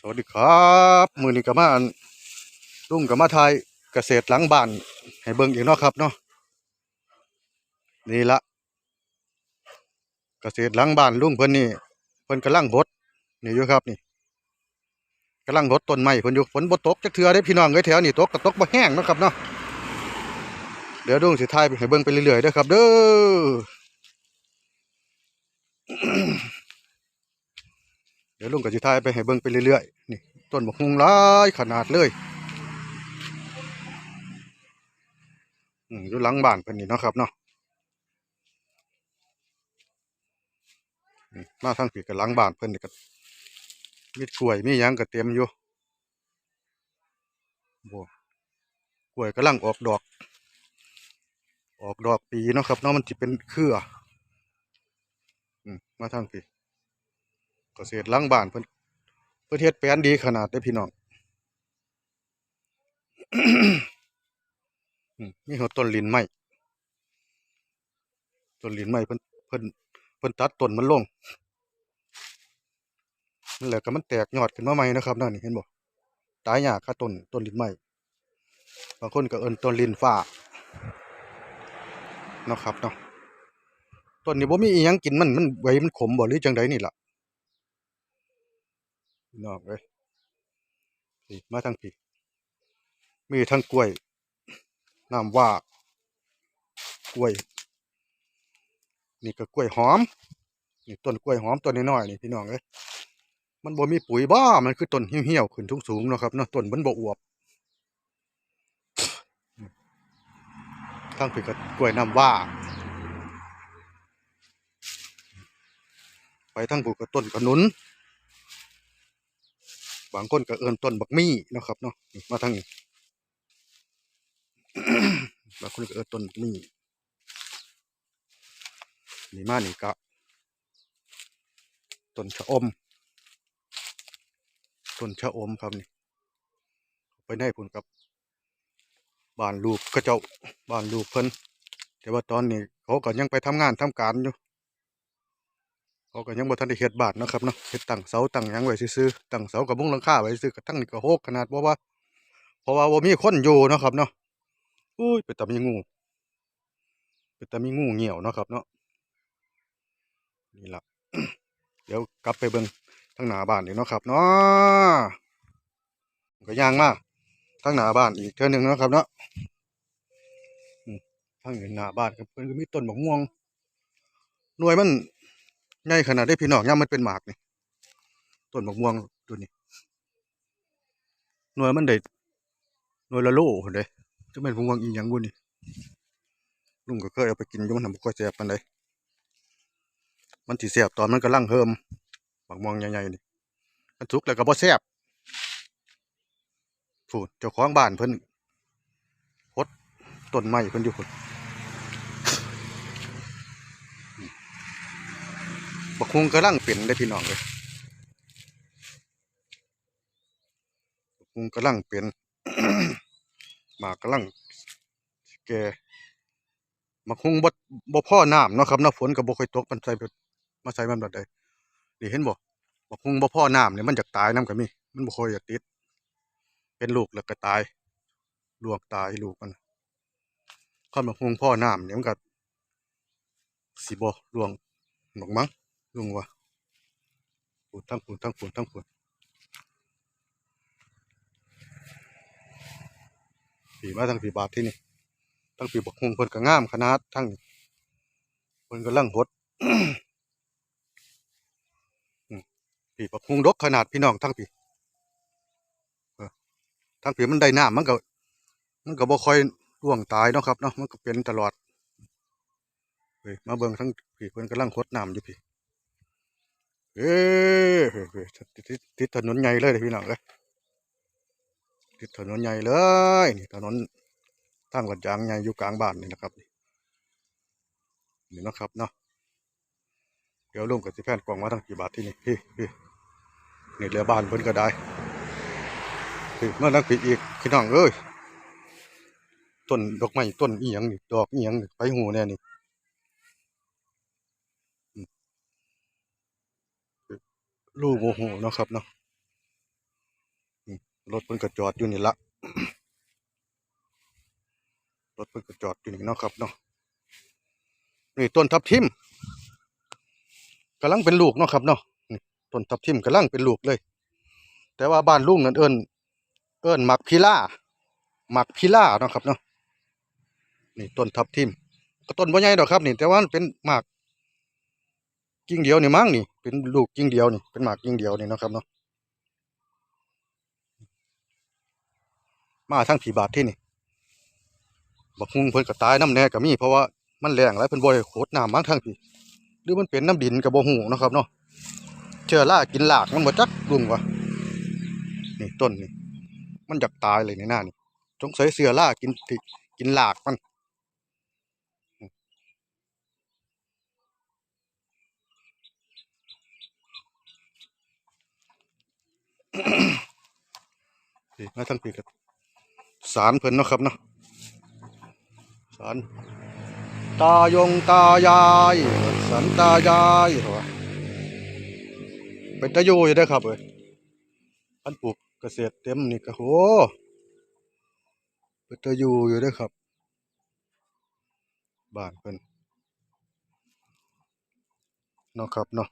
สวัสดีครับมือนี้ก็มาลุงก็มาถ่ายเกษตรหลังบ้าน ให้เบิ่งอีกเนาะครับเนาะนี่ละเกษตรหลังบ้านลุงเพิ่นนี่เพิ่นกำลังหดนี่อยู่ครับนี่กำลังหดต้นไม้เพิ่นอยู่ฝนบ่ตกจักเทื่อเด้พี่น้องเอ้ยแถวนี้ตกก็ตกบ่แห้งนะครับเนาะเดี๋ยวลุงสิถ่ายให้เบิ่งไปเรื่อยๆเด้อครับ เด้อ เดี๋ยวลุงก็สิถ่ายไปให้เบิ่งไปเรื่อยๆนี่ต้นบกฮุงลายขนาดเลยอยู่หลังบ้านเพิ่นนี่เนาะครับเนาะมาทางผีกับหลังบ้านเพิ่นนี่ก็มีกล้วยมียังก็เต็มอยู่บ่กล้วยกำลังออกดอก ออกดอกปีเนาะครับเนาะมันสิเป็นเครือมมาทางผี เกษตรหลังบ้านเพิ่นเพิ่นเฮ็ดแปลนดีขนาดเด้พี่น้องมีหัวต้นลินไม้ต้นลินไม้เพิ่นเพิ่นเพิ่นตัดต้นมันลงนั่นแหละก็มันแตกยอดขึ้นมาใหม่นะครับนั่นนี่เห็นบ่ตายยากค่ะต้นต้นลินไม้บางคนก็เอิ้นต้นลินฟ้าเนาะครับเนาะต้นนี้บ่มีอีหยังกินมันมันใบมันขมบ่หรือจังใดนี่ล่ะ นองเอ้ยนี่มาทางพี่มีทั้งกล้วยน้ำว่ากล้วย นี่ก็กล้วยหอม นี่ต้นกล้วยหอมต้นน้อยๆนี่พี่น้องเอ้ยมันบ่มีปุ๋ยบ้า มันคือต้นเหี่ยวๆขึ้นสูงๆเนาะครับเนาะต้นมันบ่อวบทางพี่ก็กล้วยน้ำว่าไปทางผูกก็ต้นขนุน บางคนก็เอิ้นต้นบักมี่นะครับเนาะมาทางนี้บางคนก็เอิ้นต้นบักมี่นี่มานี่ก็ต้นชะอมต้นชะอมครับนี่ไปได้ผลกับบานลูกเขาเจ้าบานลูกเพิ่นแต่ว่าตอนนี้เขาก็ยังไปทำงานทำการอยู่ เขาก็ยังบ่ทันได้เฮ็ดบานนะครับเนาะเฮ็ดตั้งเสาตั้งหยังไว้ซื่อตั้งเสากับมุ้งหลังคาไว้ซื่อๆก็ทั้งนี้ก็โหกขนาดเพราะว่า เพราะว่าบ่มีคนอยู่นะครับเนาะอุ้ยเป็นตามีงูเป็นตามีงูเหี่ยวนะครับเนาะนี่ละเดี๋ยวกลับไปเบิ่งทางหน้าบ้านอีกเนาะครับเนาะก็ย่างมาทางหน้าบ้านอีกเทื่อหนึงนะครับเนาะอืมทางหน้าบ้านก็เพิ่นก็มีต้นมะม่วงหน่วยมัน ใหญ่ขนาดได้พี่น้องย่ามันเป็นหมากนี่ต้นมะม่วงตัวนี้หน่วยมันได้หน่วยละโลพุ่นเด้จะเป็นมะม่วงอีหยังบุนี่ลุงก็เคยเอาไปกินอยู่มันทำบ่ค่อยแซ่บปานใดมันสิแซ่บตอนมันกำลังเฮิมบักม่วงใหญ่ๆนี่มันสุกแล้วก็บ่แซ่บพูดเจ้าของบ้านเพิ่นพดต้นไม้เพิ่นอยู่พุ่น บักฮุงกำลังเป็นได้พี่น้องเลยบักฮุงกำลังเป็นหมากกำลังแก่บักฮุงบ่บ่พอน้ำเนาะครับเนาฝนก็บ่ค่อยตกมันใส่มาใส่มันแบบใดนี่เห็นบ่บักฮุงบ่พอน้ำเนี่ยมันอยากตายน้ำก็มีมันบ่ค่อยอยากติด เป็นลูกแล้วก็ตายลวกตายลูกมันคันบักฮุงพ่อน้ำเนี่ยมันก็สิบ่ลวงหนกมั้ง ลุงว่าปูดทั้งปูดทั้งปูดทั้งปูดผีมาทั้งผีบาทที่นี่ทั้งผีบกฮงเพิ่นก็งามขนาดทั้งเพิ่นกำลังหดอืมผีบกฮงดกขนาดพี่น้องทั้งผีทั้งผีมันได้น้ำมันก็มันก็บ่ค่อยร่วงตายเนาะครับเนาะมันก็เป็นตลอดเฮ้ยมาเบิ่งทั้งผีเพิ่นกำลังหดน้ำอยู่พี่ เอ้ยเฮ้ยเฮ้ยติดถนนใหญ่เลยพี่น้องเอ้ยติดถนนใหญ่เลยนี่ถนนทางรถยางใหญ่อยู่กลางบ้านนี่นะครับนี่นะครับเนาะเดี๋ยวลุงกับสิแพนกล่องมาทั้งกี่บาทที่นี่พี่พี่นี่เรือบ้านเพิ่นก็ได้พี่มาทั้งผีอีกพี่น้องเอ้ยต้นดอกไม้ต้นอีหยังนี่ดอกอีหยังไปหูแน่นี่อืม ลูกโมโหนะครับเนาะรถเพิ่นก็จอดอยู่นี่ละรถเพิ่นก็จอดอยู่นี่เนาะครับเนาะนี่ต้นทับทิมกำลังเป็นลูกเนาะครับเนาะนี่ต้นทับทิมกำลังเป็นลูกเลย แต่ว่าบ้านลุงนั่นเอิ้นเอิ้นหมักพิล่าหมักพิล่าเนาะครับเนาะนี่ต้นทับทิมก็ต้นบ่ใหญ่ดอกครับ นี่แต่ว่ามันเป็นหมาก กิ่งเดียวนี่มั้งนี่ เป็นลูกกิ่งเดียวนี่ เป็นหมากกิ่งเดียวนี่นะครับเนาะ มาทั้งผีบาทที่นี่ บักฮุงเพิ่นก็ตายน้ำแน่ก็มีเพราะว่ามันแรงหลายเพิ่นบ่ได้โคดน้ำมั้งทั้งพี่หรือมันเป็นน้ำดินก็บ่ฮู้เนะครับเนาะเชื้อรากินหลากมันบ่จักลุงวะนี่ต้นนี่ มันอยากตายเลยในหน้านี่สงสัยเสือล่ากินติกินหลากมัน นี่มาทั้งปีกับสารเพิ่นเนาะครับเนาะสารตายงตายายสันตายายเหรอเป็นตะโยอยู่ได้ครับเอ้ยพันปลูกเกษตรเต็มนี่ก็โหเป็นตะโยอยู่ได้ครับบ้านเพิ่นเนาะครับเนาะ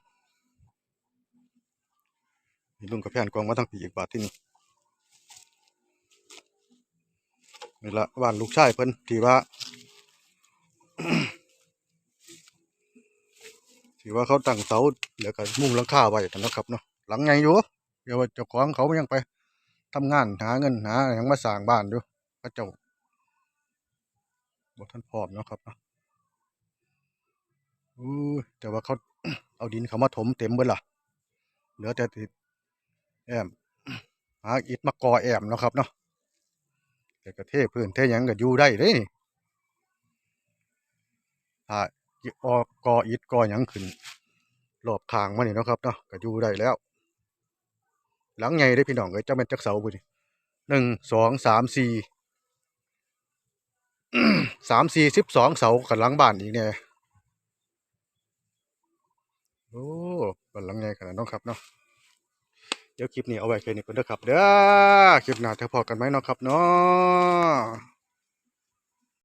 นี่ลุงกับแพนกองมาทั้งปีอีกบาทที่นี่ นี่ละบ้านลูกชายเพิ่นที่ว่าที่ว่าเขาตั้งเสาแล้วก็มุ่งหลังคาไว้แต่นนะครับเนาะหลังไงอยู่เดี๋ยวเจ้าของเขายังไปทำงานหาเงินหาหยังมาสร้างบ้านอยู่พระเจ้าบ่ท่านพร้อมเนาะครับเนาะอู้แต่ว่าเขาเอาดินเขามาถมเต็มเบิดล่ะเหลือแต่ติดแอมหาอิฐมาก่อแอมเนาะครับเนาะ แต่ก็เทพื้นเทยังก็อยู่ได้เด้นี่ถ้าออกกออิฐกอหยังขึ้นรอบข้างมานี่เนาะครับเนาะก็อยู่ได้แล้ว หลังใหญ่ได้พี่น้องเอ้ยเจ้าแม่นจักเสาบุนี่หนึ่งสองสามสี่สามสี่สิบสองเสากับหลังบ้านอีกเนี่ยโอ้บ้านหลังใหญ่ขนาดน้องครับเนาะ เดี๋ยวคลิปนี้เอาไว้แค่นี้ก่อนนะครับเด้อคลิปหน้าจะพอกันไหมเนาะครับเนาะ